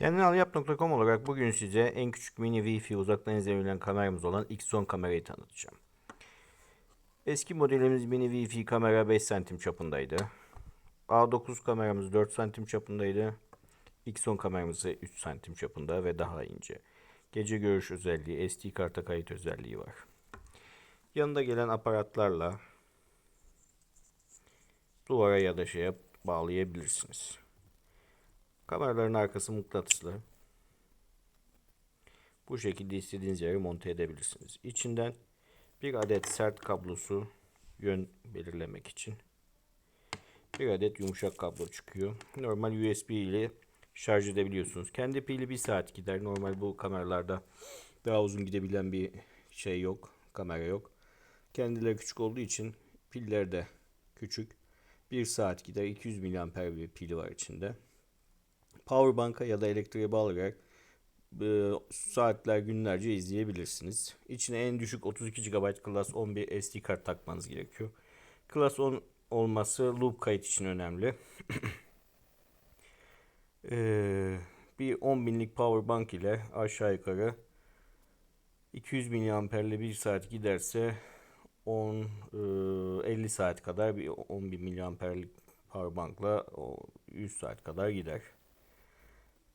Kendinalyap.com olarak bugün size en küçük mini Wi-Fi uzaktan izlenebilen kameramız olan X10 kamerayı tanıtacağım. Eski modelimiz mini Wi-Fi kamera 5 santim çapındaydı. A9 kameramız 4 santim çapındaydı. X10 kameramız ise 3 santim çapında ve daha ince. Gece görüş özelliği, SD karta kayıt özelliği var. Yanında gelen aparatlarla duvara ya da şeye bağlayabilirsiniz. Kameraların arkası mıknatıslı. Bu şekilde istediğiniz yere monte edebilirsiniz. İçinden bir adet sert kablosu yön belirlemek için. Bir adet yumuşak kablo çıkıyor. Normal USB ile şarj edebiliyorsunuz. Kendi pili bir saat gider. Normal bu kameralarda daha uzun gidebilen bir şey yok. Kamera yok. Kendileri küçük olduğu için piller de küçük. 1 saat gider. 200 mAh bir pili var içinde powerbank'a ya da elektriğe bağlayarak e, saatler günlerce izleyebilirsiniz. İçine en düşük 32 GB Class 11 SD kart takmanız gerekiyor. Class 10 olması loop kayıt için önemli. Ee, bir 10 binlik powerbank ile aşağı yukarı 200 miliamperle 1 saat giderse 10 e, 50 saat kadar bir 10 bin miliamperlik powerbankla o 100 saat kadar gider.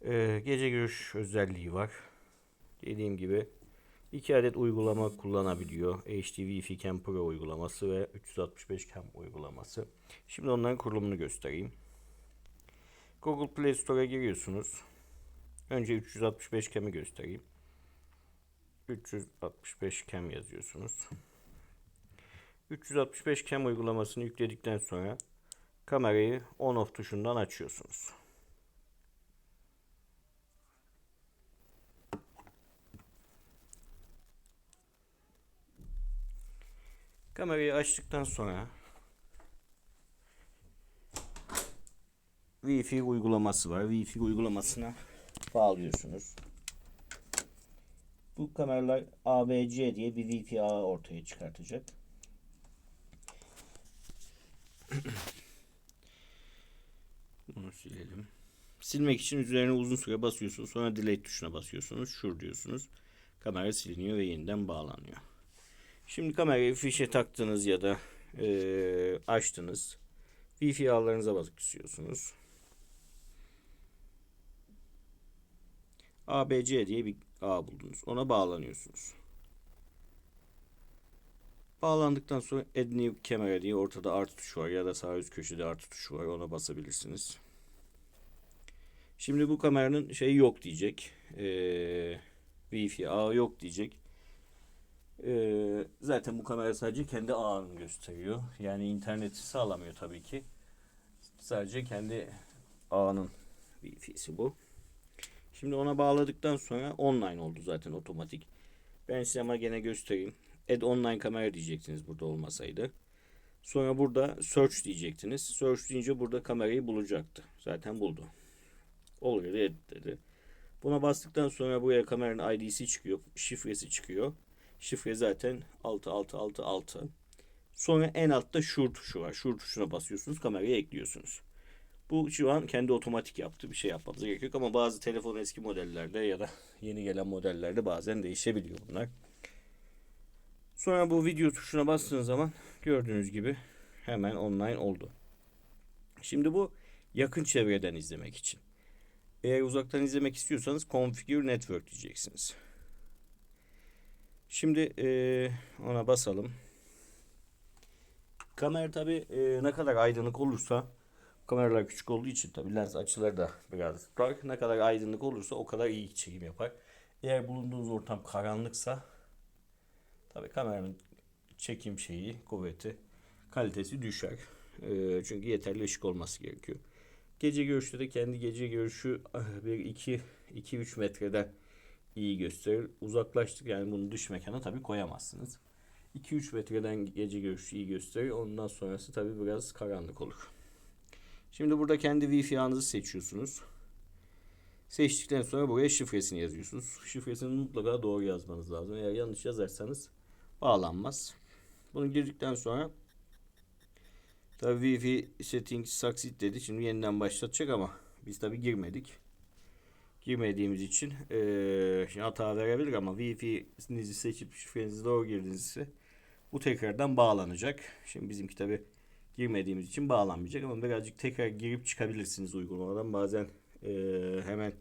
Ee, gece görüş özelliği var. Dediğim gibi iki adet uygulama kullanabiliyor. HD Wi-Fi Cam Pro uygulaması ve 365 Cam uygulaması. Şimdi onların kurulumunu göstereyim. Google Play Store'a giriyorsunuz. Önce 365 Cam'i göstereyim. 365 Cam yazıyorsunuz. 365 Cam uygulamasını yükledikten sonra kamerayı on off tuşundan açıyorsunuz. Kamerayı açtıktan sonra Wi-Fi uygulaması var. Wi-Fi uygulamasına bağlıyorsunuz. Bu kameralar ABC diye bir Wi-Fi ağı ortaya çıkartacak. Bunu silelim. Silmek için üzerine uzun süre basıyorsunuz. Sonra delete tuşuna basıyorsunuz. Şur diyorsunuz. Kamera siliniyor ve yeniden bağlanıyor. Şimdi kamerayı fişe taktınız ya da e, açtınız. Wi-Fi ağlarınıza basıyorsunuz. ABC diye bir ağ buldunuz. Ona bağlanıyorsunuz. Bağlandıktan sonra Add New Camera diye ortada artı tuşu var ya da sağ üst köşede artı tuşu var. Ona basabilirsiniz. Şimdi bu kameranın şey yok diyecek. Ee, Wi-Fi ağı yok diyecek. Ee, zaten bu kamera sadece kendi ağını gösteriyor. Yani interneti sağlamıyor tabii ki. Sadece kendi ağının Wi-Fi'si bu. Şimdi ona bağladıktan sonra online oldu zaten otomatik. Ben size ama gene göstereyim. Add online kamera diyecektiniz burada olmasaydı. Sonra burada search diyecektiniz. Search deyince burada kamerayı bulacaktı. Zaten buldu. Oluyor dedi. Buna bastıktan sonra buraya kameranın ID'si çıkıyor. Şifresi çıkıyor. Şifre zaten 6666. Sonra en altta şur tuşu var. Şur tuşuna basıyorsunuz. Kamerayı ekliyorsunuz. Bu şu an kendi otomatik yaptı. Bir şey yapmamız gerek yok ama bazı telefon eski modellerde ya da yeni gelen modellerde bazen değişebiliyor bunlar. Sonra bu video tuşuna bastığınız zaman gördüğünüz gibi hemen online oldu. Şimdi bu yakın çevreden izlemek için. Eğer uzaktan izlemek istiyorsanız Configure Network diyeceksiniz. Şimdi e, ona basalım. Kamera tabi e, ne kadar aydınlık olursa kameralar küçük olduğu için tabi lens açıları da biraz dar. Ne kadar aydınlık olursa o kadar iyi çekim yapar. Eğer bulunduğunuz ortam karanlıksa tabi kameranın çekim şeyi, kuvveti, kalitesi düşer. E, çünkü yeterli ışık olması gerekiyor. Gece görüşte de kendi gece görüşü bir 2 2 3 metrede iyi gösterir. Uzaklaştık yani bunu dış mekana tabii koyamazsınız. 2-3 metreden gece görüşü iyi gösterir. Ondan sonrası tabii biraz karanlık olur. Şimdi burada kendi Wi-Fi ağınızı seçiyorsunuz. Seçtikten sonra buraya şifresini yazıyorsunuz. Şifresini mutlaka doğru yazmanız lazım. Eğer yanlış yazarsanız bağlanmaz. Bunu girdikten sonra tabii Wi-Fi settings succeed dedi. Şimdi yeniden başlatacak ama biz tabii girmedik. Girmediğimiz için şimdi hata verebilir ama Wi-Fi'nizi seçip şifrenizi doğru girdiğinizde bu tekrardan bağlanacak. Şimdi bizimki tabi girmediğimiz için bağlanmayacak ama birazcık tekrar girip çıkabilirsiniz uygulamadan. Bazen eee, hemen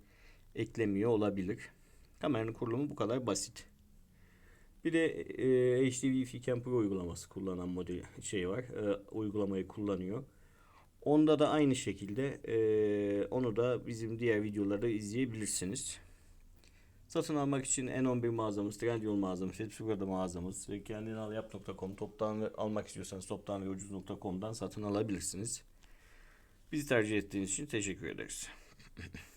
eklemiyor olabilir. Kameranın kurulumu bu kadar basit. Bir de e, HD Wi-Fi Camper uygulaması kullanan model şey var. E, uygulamayı kullanıyor. Onda da aynı şekilde e, onu da bizim diğer videolarda izleyebilirsiniz. Satın almak için N11 mağazamız, Trendyol mağazamız, hepsi burada mağazamız. Ve kendin al yap.com toptan almak istiyorsanız toptan ve ucuz.com'dan satın alabilirsiniz. Bizi tercih ettiğiniz için teşekkür ederiz.